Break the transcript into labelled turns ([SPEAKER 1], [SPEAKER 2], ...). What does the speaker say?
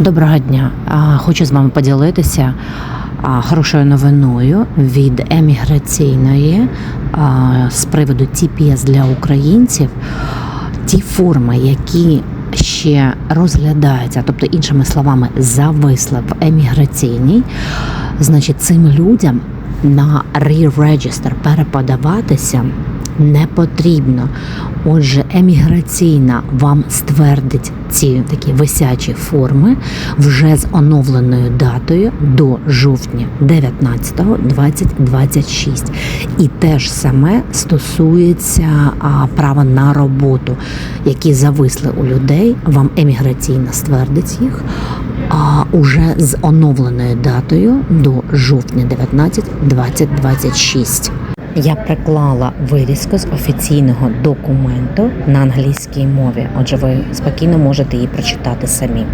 [SPEAKER 1] Доброго дня. Хочу з вами поділитися хорошою новиною від еміграційної з приводу TPS для українців. Ті форми, які ще розглядаються, тобто, іншими словами, зависли в еміграційній, значить, цим людям на re-register переподаватися не потрібно. Отже, еміграційна вам ствердить ці такі висячі форми вже з оновленою датою до жовтня 19-го 2026. І те ж саме стосується права на роботу, які зависли у людей. Вам еміграційна ствердить їх а, уже з оновленою датою до жовтня 19 2026. Я приклала вирізку з офіційного документу на англійській мові. Отже, ви спокійно можете її прочитати самі.